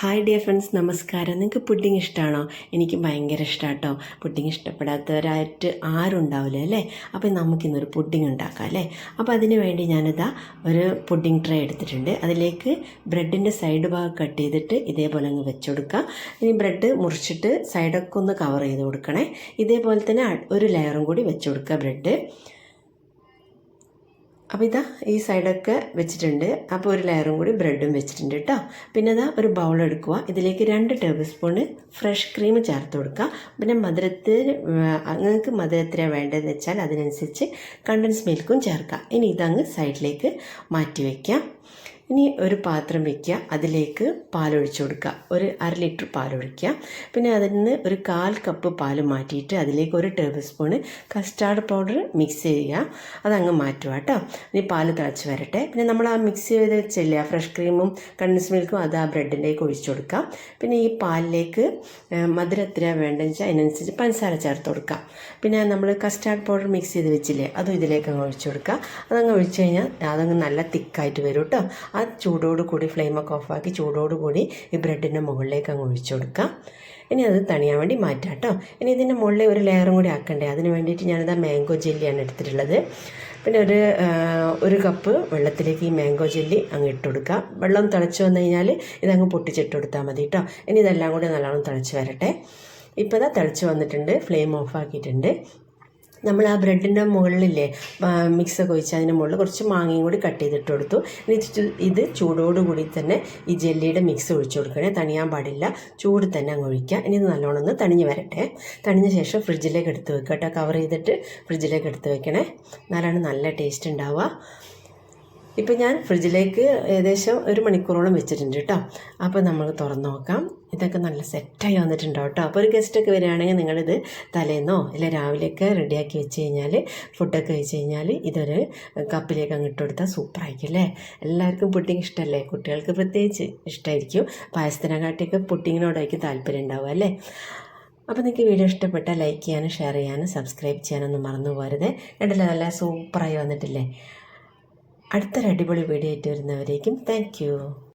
Hi dear friends നമസ്കാരം. നിങ്ങൾക്ക് pudding ഇഷ്ടമാണോ എനിക്ക് ഭയങ്കര ഇഷ്ടമാണ് കേട്ടോ പുഡിംഗ് ഇഷ്ടപ്പെടാത്തവരായിട്ട് ആരും ഉണ്ടാവില്ല അല്ലേ അപ്പോൾ നമുക്കിന്നൊരു പുഡിംഗ് ഉണ്ടാക്കാം അല്ലേ? അപ്പോൾ അതിന് വേണ്ടി ഞാനിതാ ഒരു പുഡിംഗ് ട്രേ എടുത്തിട്ടുണ്ട്. അതിലേക്ക് ബ്രെഡിന്റെ സൈഡ് ഭാഗം കട്ട് ചെയ്തിട്ട് ഇതേപോലെ അങ്ങ് വെച്ച് കൊടുക്കുക ഇനി ബ്രെഡ് മുറിച്ചിട്ട് സൈഡൊക്കെ ഒന്ന് കവർ ചെയ്ത് കൊടുക്കണേ. ഇതേപോലെ തന്നെ ഒരു ലെയറും കൂടി വെച്ച് കൊടുക്കുക ബ്രെഡ്. അപ്പോൾ ഇതാ ഈ സൈഡൊക്കെ വെച്ചിട്ടുണ്ട്. അപ്പോൾ ഒരു ലെയറും കൂടി ബ്രെഡും വെച്ചിട്ടുണ്ട് കേട്ടോ. പിന്നെ ഇതാ ഒരു ബൗൾ എടുക്കുക ഇതിലേക്ക് രണ്ട് ടേബിൾ സ്പൂണ് ഫ്രഷ് ക്രീം ചേർത്ത് കൊടുക്കുക പിന്നെ മധുരത്തിന് നിങ്ങൾക്ക് മധുരത്തിനാണ് വേണ്ടതെന്ന് വെച്ചാൽ അതിനനുസരിച്ച് കണ്ടൻസ് മിൽക്കും ചേർക്കുക ഇനി ഇതങ്ങ് സൈഡിലേക്ക് മാറ്റി വയ്ക്കാം ഇനി ഒരു പാത്രം വയ്ക്കുക അതിലേക്ക് പാലൊഴിച്ച് കൊടുക്കുക. ഒരു അര ലിറ്റർ പാലൊഴിക്കുക. പിന്നെ അതിൽ നിന്ന് ഒരു കാൽ കപ്പ് പാൽ മാറ്റിയിട്ട് അതിലേക്ക് ഒരു tablespoon custard powder mix ചെയ്യുക. അതങ്ങ് മാറ്റുക കേട്ടോ. ഇനി പാൽ തിളച്ച് വരട്ടെ. പിന്നെ നമ്മൾ ആ മിക്സ് ചെയ്ത് വെച്ചില്ലേ ഫ്രഷ് ക്രീമും കണ്ടൻസ് മിൽക്കും അത് ആ ബ്രെഡിലേക്ക് ഒഴിച്ചു കൊടുക്കാം പിന്നെ ഈ പാലിലേക്ക് മധുര എത്രയാണ് വേണ്ടതെന്ന് വെച്ചാൽ അതിനനുസരിച്ച് പഞ്ചസാര ചേർത്ത് കൊടുക്കുക. പിന്നെ നമ്മൾ കസ്റ്റാർഡ് പൗഡർ മിക്സ് ചെയ്ത് വെച്ചില്ലേ അതും ഇതിലേക്ക് അങ്ങ് ഒഴിച്ചു കൊടുക്കുക. അതങ്ങ് ഒഴിച്ച് കഴിഞ്ഞാൽ അതങ്ങ് നല്ല തിക്കായിട്ട് വരും കേട്ടോ. ആ ചൂടോട് കൂടി ഫ്ലെയിമൊക്കെ ഓഫാക്കി ചൂടോട് കൂടി ഈ ബ്രെഡിന്റെ മുകളിലേക്ക് അങ്ങ് ഒഴിച്ചു കൊടുക്കാം. ഇനി അത് തണിയാൻ വേണ്ടി മാറ്റാം കേട്ടോ ഇനി ഇതിന്റെ മുകളിൽ ഒരു ലെയറും കൂടി ആക്കണ്ടേ? അതിന് വേണ്ടിയിട്ട് ഞാനിതാ മാംഗോ ജെല്ലിയാണ് എടുത്തിട്ടുള്ളത്. പിന്നെ ഒരു ഒരു കപ്പ് വെള്ളത്തിലേക്ക് ഈ മാംഗോ ജെല്ലി അങ്ങ് ഇട്ട് കൊടുക്കാം. വെള്ളം തിളച്ച് വന്നു കഴിഞ്ഞാൽ ഇതങ്ങ് പൊട്ടിച്ചിട്ട് കൊടുത്താൽ മതി കേട്ടോ ഇനി ഇതെല്ലാം കൂടി നല്ലോണം തിളച്ച് വരട്ടെ. ഇപ്പോൾ ഇതാ തിളച്ച് വന്നിട്ടുണ്ട് ഫ്ലെയിം ഓഫ് ആക്കിയിട്ടുണ്ട്. നമ്മൾ ആ ബ്രെഡിന്റെ മുകളിലില്ലേ മിക്സൊക്കെ ഒഴിച്ച് അതിന്റെ മുകളിൽ കുറച്ച് മാങ്ങയും കൂടി കട്ട് ചെയ്തിട്ട് കൊടുത്തു. ഇത് ചൂടോടുകൂടി തന്നെ ഈ ജെല്ലിയുടെ മിക്സ് ഒഴിച്ചു കൊടുക്കണേ. തണിയാൻ പാടില്ല. ചൂട് തന്നെ അങ്ങ് ഒഴിക്കുക. ഇനി ഇത് നല്ലോണം ഒന്ന് തണിഞ്ഞ് വരട്ടെ. തണിഞ്ഞ ശേഷം ഫ്രിഡ്ജിലേക്ക് എടുത്ത് വെക്കുക കേട്ടോ. കവർ ചെയ്തിട്ട് ഫ്രിഡ്ജിലേക്ക് എടുത്ത് വെക്കണേ. എന്നാലാണ് നല്ല ടേസ്റ്റ് ഉണ്ടാവുക. ഇപ്പം ഞാൻ ഫ്രിഡ്ജിലേക്ക് ഏകദേശം ഒരു മണിക്കൂറോളം വെച്ചിട്ടുണ്ട് കേട്ടോ. അപ്പോൾ നമ്മൾ തുറന്ന് നോക്കാം. ഇതൊക്കെ നല്ല സെറ്റായി വന്നിട്ടുണ്ടോ കേട്ടോ. അപ്പോൾ ഒരു ഗസ്റ്റൊക്കെ വരികയാണെങ്കിൽ നിങ്ങളിത് തലേന്നോ ഇല്ല രാവിലെയൊക്കെ റെഡിയാക്കി വെച്ച് കഴിഞ്ഞാൽ ഫുഡൊക്കെ കഴിച്ച് കഴിഞ്ഞാൽ ഇതൊരു കപ്പിലേക്ക് അങ്ങ് ഇട്ട് കൊടുത്താൽ സൂപ്പറായിരിക്കും അല്ലേ? എല്ലാവർക്കും പുഡിങ് ഇഷ്ടമല്ലേ കുട്ടികൾക്ക് പ്രത്യേകിച്ച് ഇഷ്ടമായിരിക്കും പായസത്തിനെക്കാട്ടിയൊക്കെ പുഡിങ്ങിനോടായിരിക്കും താല്പര്യം ഉണ്ടാവുക അല്ലേ? അപ്പോൾ നിങ്ങൾക്ക് വീഡിയോ ഇഷ്ടപ്പെട്ടാൽ ലൈക്ക് ചെയ്യാനും ഷെയർ ചെയ്യാനും സബ്സ്ക്രൈബ് ചെയ്യാനൊന്നും മറന്നു പോരുത് കണ്ടില്ലേ നല്ല സൂപ്പറായി വന്നിട്ടില്ലേ? അടുത്തൊരു അടിപൊളി വീഡിയോ ആയിട്ട് വരുന്നവരേക്കും താങ്ക്